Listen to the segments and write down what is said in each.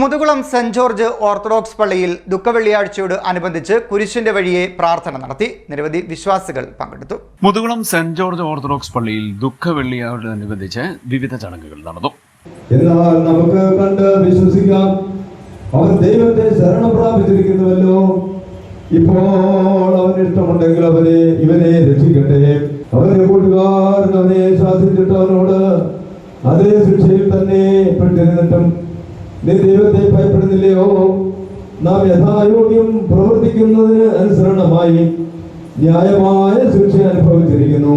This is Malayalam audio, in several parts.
മുതുകുളം സെന്റ് ജോർജ് ഓർത്തഡോക്സ് പള്ളിയിൽ ദുഃഖവെള്ളിയാഴ്ചയോട് അനുബന്ധിച്ച് കുരിശിന്റെ വഴിയെ പ്രാർത്ഥന നടത്തി നിരവധി വിശ്വാസികൾ പങ്കെടുത്തു. മുതുകുളം സെന്റ് ജോർജ് ഓർത്തഡോക്സ് പള്ളിയിൽ ദുഃഖവെള്ളിയോടനുബന്ധിച്ച് വിവിധ ചടങ്ങുകൾ നടന്നു. എന്നാൽ നമുക്ക് കണ്ട് വിശ്വസിക്കാം അവൻ ദൈവത്തെ ശരണം പ്രാപിച്ചിരിക്കുന്നുവല്ലോ. ഇപ്പോൾ അവന് ഇഷ്ടമുണ്ടെങ്കിൽ അവനെ ഇവനെ രക്ഷിക്കട്ടെ. അവന്റെ കൂട്ടുകാരൻ അവനെ ശാസിച്ചിട്ട് അവനോട് അതേ ശിക്ഷയിൽ തന്നെ പെട്ടിരുന്നിട്ടും നീ ദൈവത്തെ ഭയപ്പെടുന്നില്ലയോ നാം യഥായോഗ്യം പ്രവർത്തിക്കുന്നതിന് അനുസരണമായി ന്യായമായ ശിക്ഷ അനുഭവിച്ചിരിക്കുന്നു.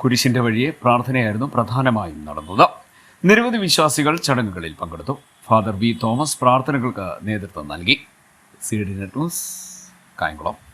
കുരിശിന്റെ വഴിയെ പ്രാർത്ഥനയായിരുന്നു പ്രധാനമായും നടന്നത്. നിരവധി വിശ്വാസികൾ ചടങ്ങുകളിൽ പങ്കെടുത്തു. ഫാദർ വി തോമസ് പ്രാർത്ഥനകൾക്ക് നേതൃത്വം നൽകി. C D net news Kayamkulam.